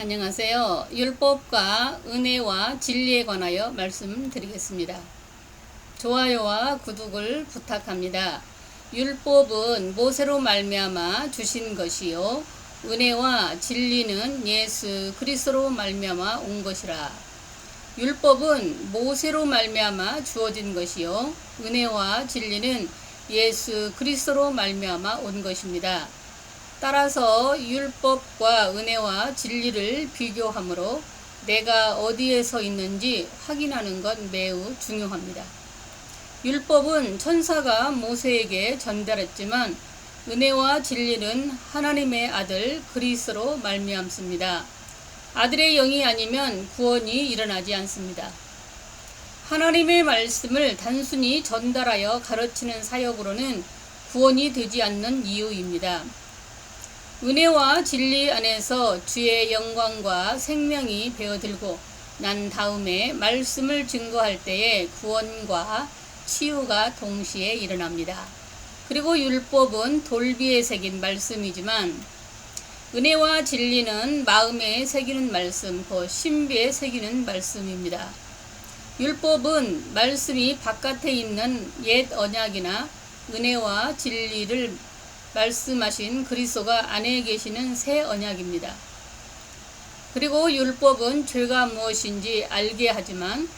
안녕하세요. 율법과 은혜와 진리에 관하여 말씀드리겠습니다. 좋아요와 구독을 부탁합니다. 율법은 모세로 말미암아 주신 것이요 은혜와 진리는 예수 그리스도로 말미암아 온 것이라. 율법은 모세로 말미암아 주어진 것이요 은혜와 진리는 예수 그리스도로 말미암아 온 것입니다. 따라서 율법과 은혜와 진리를 비교함으로 내가 어디에 서 있는지 확인하는 것 매우 중요합니다. 율법은 천사가 모세에게 전달했지만 은혜와 진리는 하나님의 아들 그리스로 말미암습니다. 아들의 영이 아니면 구원이 일어나지 않습니다. 하나님의 말씀을 단순히 전달하여 가르치는 사역으로는 구원이 되지 않는 이유입니다. 은혜와 진리 안에서 주의 영광과 생명이 배어들고 난 다음에 말씀을 증거할 때에 구원과 치유가 동시에 일어납니다. 그리고 율법은 돌비에 새긴 말씀이지만 은혜와 진리는 마음에 새기는 말씀, 그 신비에 새기는 말씀입니다. 율법은 말씀이 바깥에 있는 옛 언약이나 은혜와 진리를 말씀하신 그리스도가 안에 계시는 새 언약입니다. 그리고 율법은 죄가 무엇인지 알게 하지만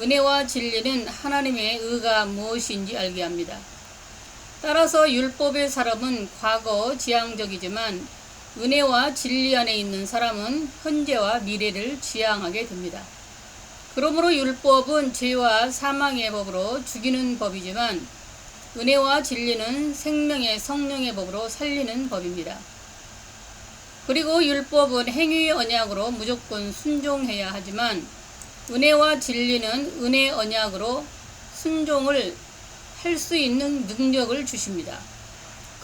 은혜와 진리는 하나님의 의가 무엇인지 알게 합니다. 따라서 율법의 사람은 과거 지향적이지만 은혜와 진리 안에 있는 사람은 현재와 미래를 지향하게 됩니다. 그러므로 율법은 죄와 사망의 법으로 죽이는 법이지만 은혜와 진리는 생명의 성령의 법으로 살리는 법입니다. 그리고 율법은 행위 언약으로 무조건 순종해야 하지만 은혜와 진리는 은혜 언약으로 순종을 할 수 있는 능력을 주십니다.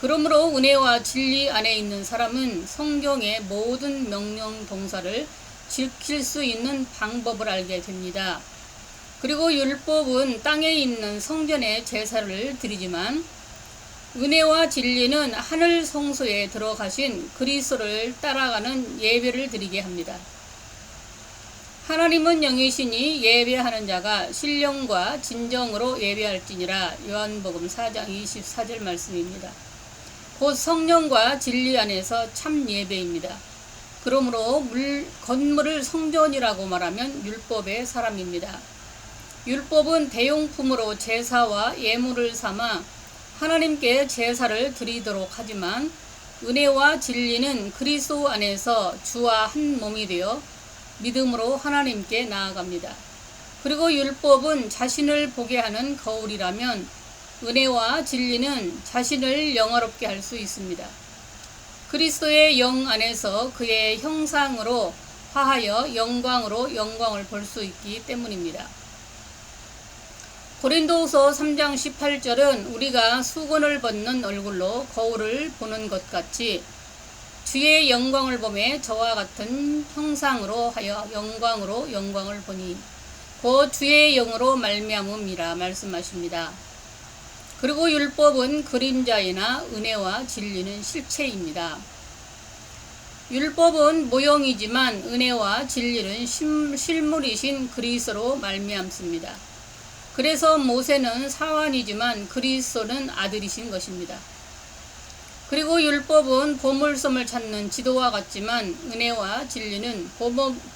그러므로 은혜와 진리 안에 있는 사람은 성경의 모든 명령 동사를 지킬 수 있는 방법을 알게 됩니다. 그리고 율법은 땅에 있는 성전에 제사를 드리지만 은혜와 진리는 하늘 성소에 들어가신 그리스도를 따라가는 예배를 드리게 합니다. 하나님은 영이시니 예배하는 자가 신령과 진정으로 예배할지니라 요한복음 4장 24절 말씀입니다. 곧 성령과 진리 안에서 참 예배입니다. 그러므로 물, 건물을 성전이라고 말하면 율법의 사람입니다. 율법은 대용품으로 제사와 예물을 삼아 하나님께 제사를 드리도록 하지만 은혜와 진리는 그리스도 안에서 주와 한 몸이 되어 믿음으로 하나님께 나아갑니다. 그리고 율법은 자신을 보게 하는 거울이라면 은혜와 진리는 자신을 영화롭게 할 수 있습니다. 그리스도의 영 안에서 그의 형상으로 화하여 영광으로 영광을 볼 수 있기 때문입니다. 고린도후서 3장 18절은 우리가 수건을 벗는 얼굴로 거울을 보는 것 같이 주의 영광을 보매 저와 같은 형상으로 하여 영광으로 영광을 보니 곧 주의 영으로 말미암음이라 말씀하십니다. 그리고 율법은 그림자이나 은혜와 진리는 실체입니다. 율법은 모형이지만 은혜와 진리는 실물이신 그리스로 말미암습니다. 그래서 모세는 사환이지만 그리스도는 아들이신 것입니다. 그리고 율법은 보물섬을 찾는 지도와 같지만 은혜와 진리는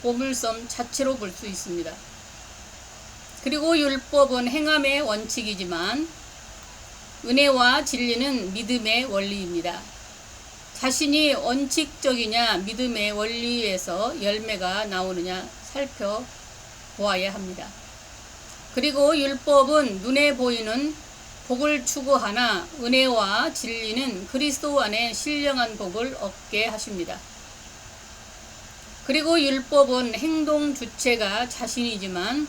보물섬 자체로 볼 수 있습니다. 그리고 율법은 행함의 원칙이지만 은혜와 진리는 믿음의 원리입니다. 자신이 원칙적이냐 믿음의 원리에서 열매가 나오느냐 살펴보아야 합니다. 그리고 율법은 눈에 보이는 복을 추구하나 은혜와 진리는 그리스도 안에 신령한 복을 얻게 하십니다. 그리고 율법은 행동 주체가 자신이지만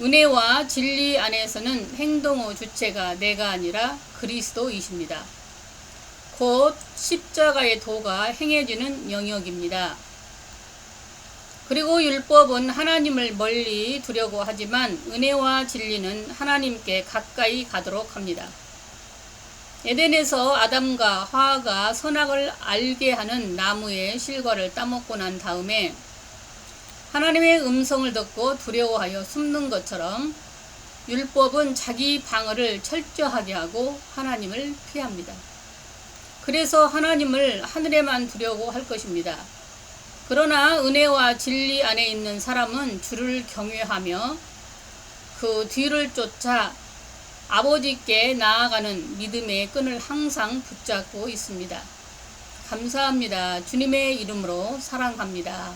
은혜와 진리 안에서는 행동의 주체가 내가 아니라 그리스도이십니다. 곧 십자가의 도가 행해지는 영역입니다. 그리고 율법은 하나님을 멀리 두려고 하지만 은혜와 진리는 하나님께 가까이 가도록 합니다. 에덴에서 아담과 하와가 선악을 알게 하는 나무의 실과를 따먹고 난 다음에 하나님의 음성을 듣고 두려워하여 숨는 것처럼 율법은 자기 방어를 철저하게 하고 하나님을 피합니다. 그래서 하나님을 하늘에만 두려고 할 것입니다. 그러나 은혜와 진리 안에 있는 사람은 주를 경외하며 그 뒤를 쫓아 아버지께 나아가는 믿음의 끈을 항상 붙잡고 있습니다. 감사합니다. 주님의 이름으로 사랑합니다.